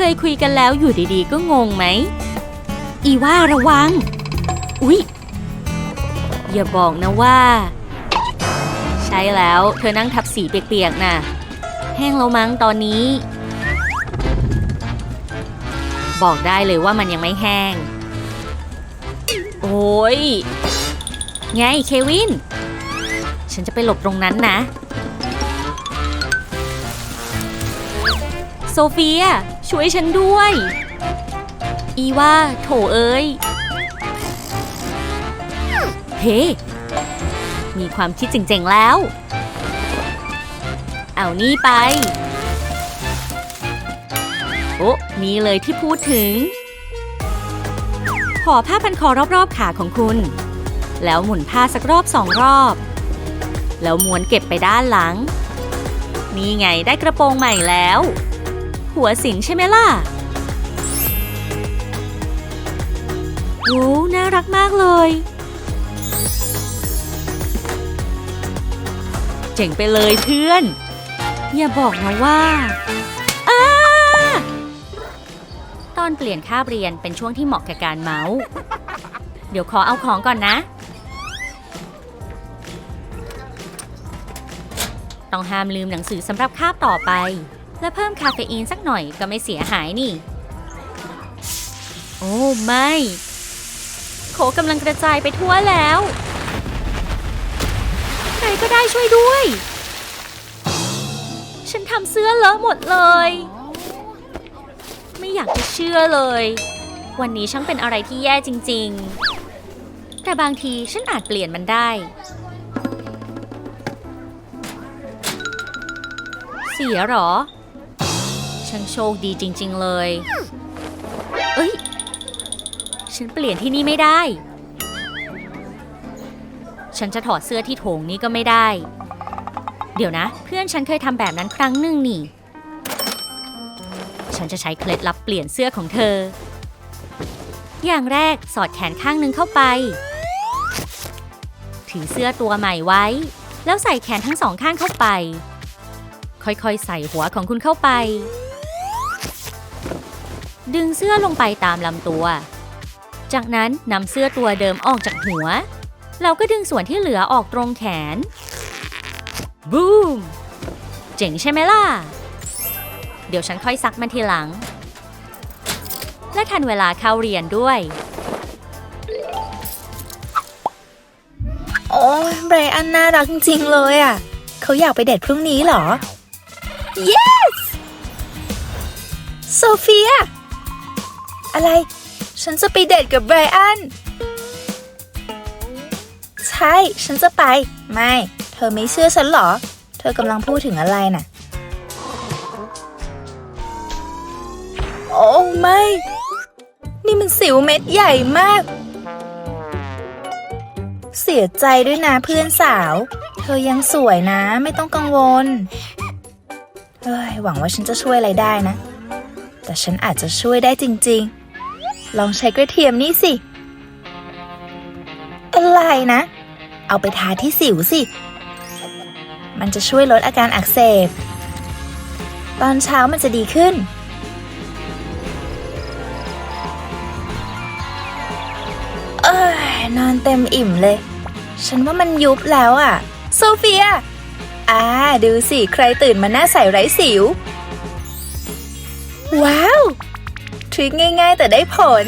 เคยคุยกันแล้วอยู่ดีๆ ก็งงไหม อีว่าระวัง อุ๊ย อย่าบอกนะว่า ใช่แล้วเธอนั่งทับสีเปียกๆน่ะ แห้งแล้วมั้งตอนนี้ บอกได้เลยว่ามันยังไม่แห้ง โอ้ย ไงเควิน ฉันจะไปหลบตรงนั้นนะโซเฟีย ช่วยฉันด้วย อีว่าโถเอ้ย เฮ้ มีความคิดเจ๋งๆแล้ว เอานี่ไป โอ้นี่เลยที่พูดถึงขอผ้าพันคอรอบๆขาของคุณ แล้วหมุนผ้าสักรอบสองรอบ แล้วม้วนเก็บไปด้านหลัง นี่ไงได้กระโปรงใหม่แล้ว หัวสิงใช่ไหมล่ะโอ้น่ารักมากเลย เจ๋งไปเลยเพื่อน อย่าบอกนะว่าอ้าตอนเปลี่ยนคาบเรียนเป็นช่วงที่เหมาะกับการเมาส์ เดี๋ยวขอเอาของก่อนนะ ต้องห้ามลืมหนังสือสำหรับคาบต่อไป และเพิ่มคาเฟอีนสักหน่อยก็ไม่เสียหายนี่ โอ้ไม่ โขกำลังกระจายไปทั่วแล้ว ใครก็ได้ช่วยด้วย ฉันทำเสื้อเลอะหมดเลย ไม่อยากจะเชื่อเลย วันนี้ช่างเป็นอะไรที่แย่จริง ๆ แต่บางทีฉันอาจเปลี่ยนมันได้เสียหรอ ช่างโชคดีจริง ๆ เลย เอ้ย ฉันเปลี่ยนที่นี่ไม่ได้ ฉันจะถอดเสื้อที่โถงนี้ก็ไม่ได้ เดี๋ยวนะ เพื่อนฉันเคยทำแบบนั้นครั้งหนึ่งนี่ ฉันจะใช้เคล็ดลับเปลี่ยนเสื้อของเธอ อย่างแรกสอดแขนข้างหนึ่งเข้าไป ถือเสื้อตัวใหม่ไว้ แล้วใส่แขนทั้งสองข้างเข้าไปค่อยๆ ใส่หัวของคุณเข้าไป ดึงเสื้อลงไปตามลำตัว จากนั้นนำเสื้อตัวเดิมออกจากหัว เราก็ดึงส่วนที่เหลือออกตรงแขน บูม เจ๋งใช่ไหมล่ะ เดี๋ยวฉันค่อยซักมันทีหลัง และทันเวลาเข้าเรียนด้วย โอ้ยไบรอันน่ารักจริงๆเลยอะ เขาอยากไปเดทพรุ่งนี้เหรอ yes โซเฟีย อะไร ฉันจะไปเดทกับไบรอัน ใช่ ฉันจะไป ไม่ เธอไม่เชื่อฉันหรอ เธอกำลังพูดถึงอะไรน่ะ โอ้ไม่ นี่มันสิวเม็ดใหญ่มาก เสียใจด้วยนะเพื่อนสาว เธอยังสวยนะ ไม่ต้องกังวล เฮ้ย หวังว่าฉันจะช่วยอะไรได้นะแต่ฉันอาจจะช่วยได้จริง ๆ ลองใช้กระเทียมนี่สิ อะไรนะ เอาไปทาที่สิวสิ มันจะช่วยลดอาการอักเสบ ตอนเช้ามันจะดีขึ้น เอ้ยนอนเต็มอิ่มเลย ฉันว่ามันยุบแล้วอะ โซเฟีย อ่า ดูสิ ใครตื่นมาหน้าใสไร้สิว ว้าว ริคง่าย ๆ แต่ได้ผล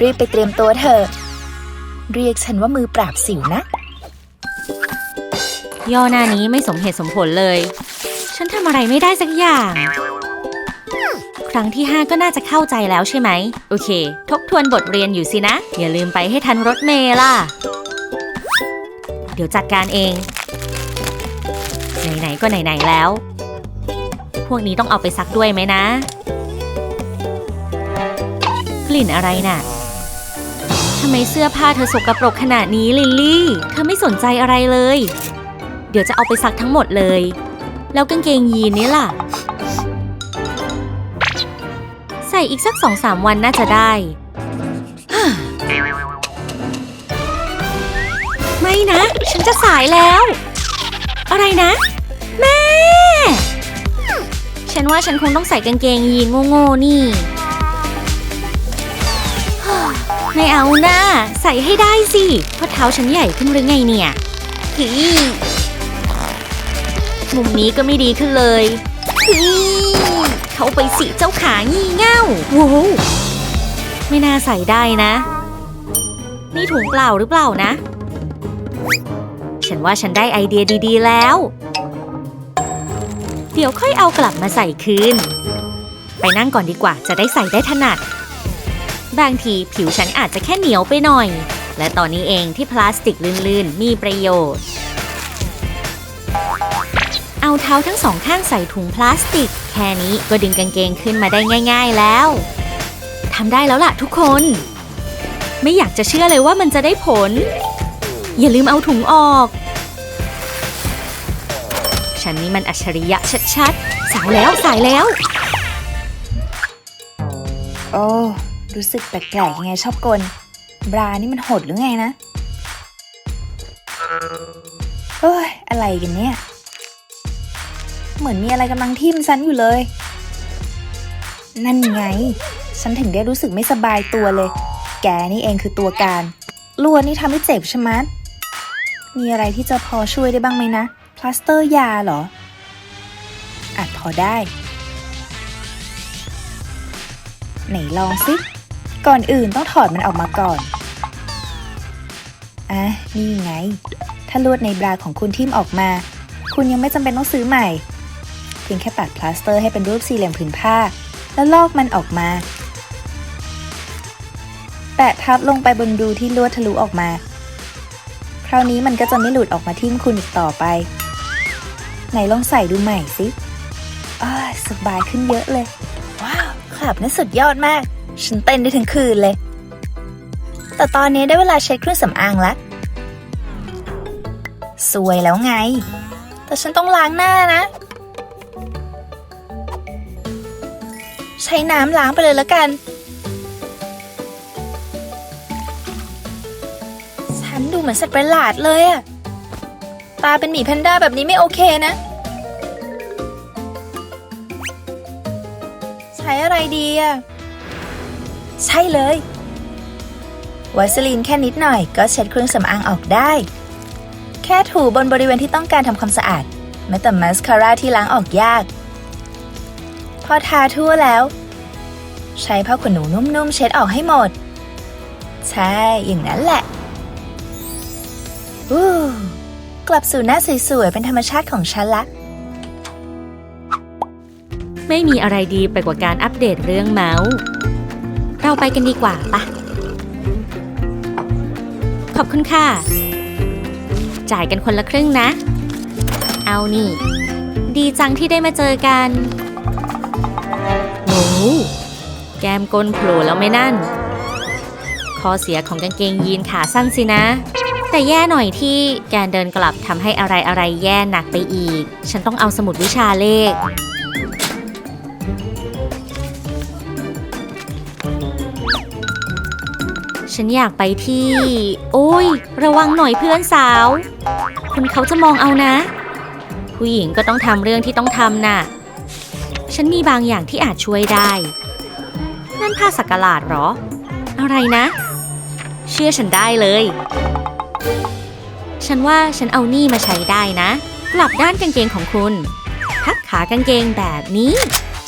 รีบไปเตรียมตัวเถอะ เรียกฉันว่ามือปราบสิวนะ ย่อหน้านี้ไม่สมเหตุสมผลเลย ฉันทำอะไรไม่ได้สักอย่าง ครั้งที่ 5 ก็น่าจะเข้าใจแล้วใช่ไหม โอเค ทบทวนบทเรียนอยู่สินะ อย่าลืมไปให้ทันรถเมล์ล่ะ เดี๋ยวจัดการเอง ไหน ๆ ก็ไหน ๆ แล้ว พวกนี้ต้องเอาไปซักด้วยไหมนะ ลิ่นอะไรน่ะทำไมเสื้อผ้าเธอสกปรกขนาดนี้ลิลลี่ เธอไม่สนใจอะไรเลย เดี๋ยวจะเอาไปซักทั้งหมดเลย แล้วกางเกงยีนนี้ล่ะ ใส่อีกสักสองสามวันน่าจะได้ ไม่นะ ฉันจะสายแล้ว อะไรนะ แม่ ฉันว่าฉันคงต้องใส่กางเกงยีนโง่ๆนี่ ไม่เอาหน้า ใส่ให้ได้สิเพราะเท้าฉันใหญ่ขึ้นหรือไงเนี่ยฮีมุมนี้ก็ไม่ดีขึ้นเลยฮีเข้าไปสิเจ้าขางี่เง่าโว้วไม่น่าใส่ได้นะ นี่ถุงเปล่าหรือเปล่านะ ฉันว่าฉันได้ไอเดียดี ๆ แล้ว เดี๋ยวค่อยเอากลับมาใส่คืน ไปนั่งก่อนดีกว่าจะได้ใส่ได้ถนัด บางทีผิวฉันอาจจะแค่เหนียวไปหน่อย และตอนนี้เองที่พลาสติกลื่นๆ มีประโยชน์ เอาเท้าทั้งสองข้างใส่ถุงพลาสติก แค่นี้ก็ดึงกางเกงขึ้นมาได้ง่าย ๆแล้วทำได้แล้วล่ะทุกคน ไม่อยากจะเชื่อเลยว่ามันจะได้ผล อย่าลืมเอาถุงออก ฉันนี่มันอัจฉริยะชัดๆ สายแล้วสายแล้ว โอ้ รู้สึกแปลกๆยังไงชอบกล บรานี่มันหดหรือไงนะเฮ้ย อะไรกันเนี่ย เหมือนมีอะไรกำลังทิ่มฉันอยู่เลย นั่นไง ฉันถึงได้รู้สึกไม่สบายตัวเลย แกนี่เองคือตัวการลวนนี่ทำให้เจ็บใช่ไหมมีอะไรที่จะพอช่วยได้บ้างไหมนะ พลาสเตอร์ยาเหรอ อาจพอได้ ไหนลองสิ ก่อนอื่นต้องถอดมันออกมาก่อน อะ นี่ไง ถ้าลวดในบราของคุณทิ่มออกมา คุณยังไม่จำเป็นต้องซื้อใหม่ เพียงแค่ตัดพลาสเตอร์ให้เป็นรูปสี่เหลี่ยมผืนผ้า แล้วลอกมันออกมา แปะทับลงไปบนรูที่ลวดทะลุออกมา คราวนี้มันก็จะไม่หลุดออกมาทิ่มคุณอีกต่อไป ไหนลองใส่ดูใหม่สิอ้าสบายขึ้นเยอะเลย ว้าว คลับนี่สุดยอดมาก ฉันเต้นได้ทั้งคืนเลย แต่ตอนนี้ได้เวลาเช็ดเครื่องสำอางแล้ว สวยแล้วไง แต่ฉันต้องล้างหน้านะ ใช้น้ำล้างไปเลยแล้วกัน ฉันดูเหมือนสัตว์ประหลาดเลยอะตาเป็นหมีแพนด้าแบบนี้ไม่โอเคนะ ใช้อะไรดีอะ ใช่เลยวาสลีนแค่นิดหน่อยก็เช็ดเครื่องสำอางออกได้ แค่ถูบนบริเวณที่ต้องการทำความสะอาด ไม่แต่มาสคาร่าที่ล้างออกยาก พอทาทั่วแล้ว ใช้ผ้าขนหนูนุ่มๆ เช็ดออกให้หมด ใช่ อย่างนั้นแหละอู้กลับสู่หน้าสวยๆ เป็นธรรมชาติของฉันละ ไม่มีอะไรดีไปกว่าการอัปเดตเรื่องเมาส์ เราไปกันดีกว่าปะขอบคุณค่ะ จ่ายกันคนละครึ่งนะ เอานี่ ดีจังที่ได้มาเจอกัน โอ้โหแก้มก้นโผล่แล้วไม่นั่นข้อเสียของกางเกงยีนขาสั้นสินะ แต่แย่หน่อยที่การเดินกลับทำให้อะไรอะไรๆแย่หนักไปอีก ฉันต้องเอาสมุดวิชาเลข ฉันอยากไปที่ โอ้ย ระวังหน่อยเพื่อนสาว คุณเขาจะมองเอานะ ผู้หญิงก็ต้องทำเรื่องที่ต้องทำน่ะ ฉันมีบางอย่างที่อาจช่วยได้ นั่นผ้าสักหลาดเหรอ อะไรนะ เชื่อฉันได้เลย ฉันว่าฉันเอานี่มาใช้ได้นะ กลับด้านกางเกงของคุณ พักขากางเกงแบบนี้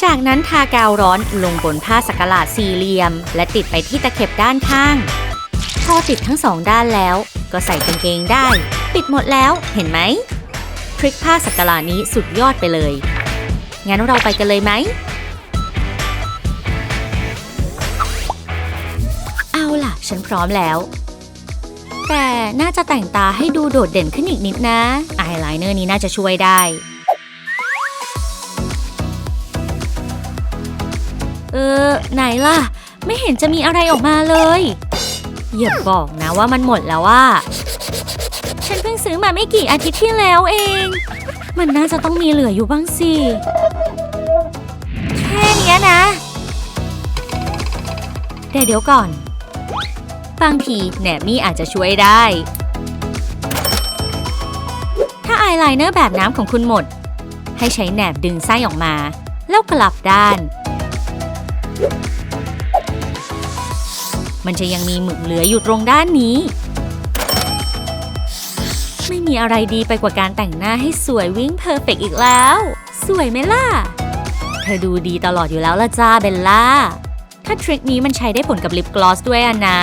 จากนั้นทากาวร้อนลงบนผ้าสักหลาดสี่เหลี่ยม และติดไปที่ตะเข็บด้านข้าง พอติดทั้งสองด้านแล้ว ก็ใส่กางเกงได้ ปิดหมดแล้วเห็นไหมทริคผ้าสักหลาดนี้สุดยอดไปเลย งั้นเราไปกันเลยไหม เอาล่ะ ฉันพร้อมแล้ว แต่น่าจะแต่งตาให้ดูโดดเด่นขึ้นอีกนิดนะ อายไลเนอร์นี้น่าจะช่วยได้ ออ ไหนล่ะ ไม่เห็นจะมีอะไรออกมาเลยอย่าบอกนะว่ามันหมดแล้วว่า ฉันเพิ่งซื้อมาไม่กี่อาทิตย์ที่แล้วเอง มันน่าจะต้องมีเหลืออยู่บ้างสิ แค่นี้นะแต่เดี๋ยวก่อน บางทีแหนบนี่อาจจะช่วยได้ ถ้าอายไลเนอร์แบบน้ำของคุณหมด ให้ใช้แหนบดึงไส้ออกมา แล้วกลับด้าน มันจะยังมีหมึกเหลืออยู่ตรงด้านนี้ ไม่มีอะไรดีไปกว่าการแต่งหน้าให้สวยวิ่งเพอร์เฟกอีกแล้ว สวยไหมล่ะ เธอดูดีตลอดอยู่แล้วละจ้าเบลล่า ถ้าทริคนี้มันใช้ได้ผลกับลิปกลอสด้วยอะนะ